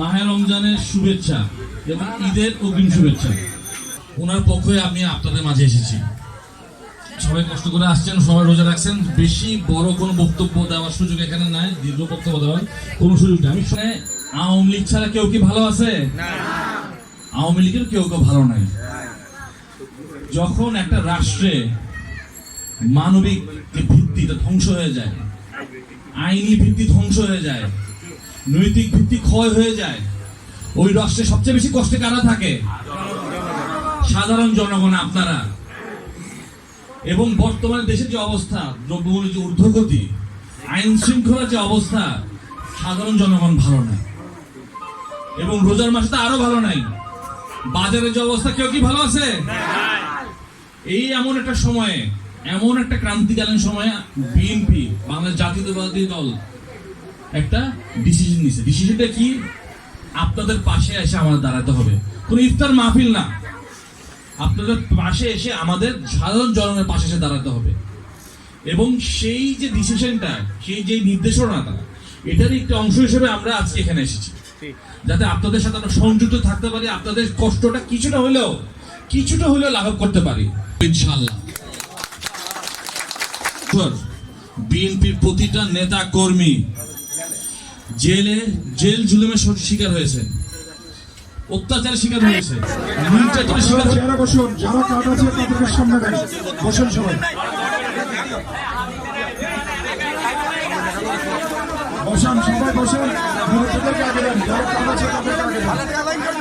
মাহে রমজানের শুভেচ্ছা এবং ঈদের অগ্রিম শুভেচ্ছা। ওনার পক্ষে আমি আপনাদের মাঝে এসেছি। সবাই কষ্ট করে আসছেন, সবাই রোজা রাখছেন। বেশি বড় কোনো বক্তব্য দেওয়ার সুযোগ এখানে নাই, দীর্ঘ বক্তব্য দেওয়ার কোনো সুযোগ নেই। আমি শুনে আওয়ামী লীগ ছাড়া কেউ কি ভালো আছে? আওয়ামী লীগের কেউ কেউ ভালো নাই। যখন একটা রাষ্ট্রে মানবিক ভিত্তিটা ধ্বংস হয়ে যায় আইনি ভিত্তি ধ্বংস হয়ে যায়। নৈতিক ভিত্তি ক্ষয় হয়ে যায়। ওই রাষ্ট্রে সবচেয়ে বেশি কষ্টে কারা থাকে? সাধারণ জনগণ আপনারা। এবং বর্তমানে দেশের যে অবস্থা দ্রব্যমূল্যের যে ঊর্ধ্বগতি আইন শৃঙ্খলার যে অবস্থা সাধারণ জনগণ ভালো নাই। এবং রোজার মাসে তো আরও ভালো নাই। বাজারের যে অবস্থা কেউ কি ভালো আছে? এই এমন একটা সময়ে এমন একটা ক্রান্তিকালীন সময়ে বিএনপি বাংলাদেশ জাতীয়তাবাদী দল একটা ডিসিশন নিছে। ডিসিশনটা কি? আপনাদের পাশে এসে আমাদের দাঁড়াতে হবে। কোন ইফতার মাহফিল না। আপনাদের পাশে এসে আমাদের সাধারণ জনগণের পাশে এসে দাঁড়াতে হবে। এবং সেই যে ডিসিশনটা সেই যে নির্দেশনাটা এটারই একটা অংশ হিসেবে আমরা আজকে এখানে এসেছি। যাতে আপনাদের সাথে আমরা সংযুক্ত থাকতে পারি, আপনাদের কষ্টটা কিছুটা হলেও কিছুটা হলেও লাঘব করতে পারি। ইনশাল্লাহ বিএনপির প্রতিটা নেতা কর্মী জেলে, জেল জুলুমের শিকার হয়েছে। অত্যাচারের শিকার হয়েছে। বসুন সবাই। বসান আগে যারা তাদেরকে আগে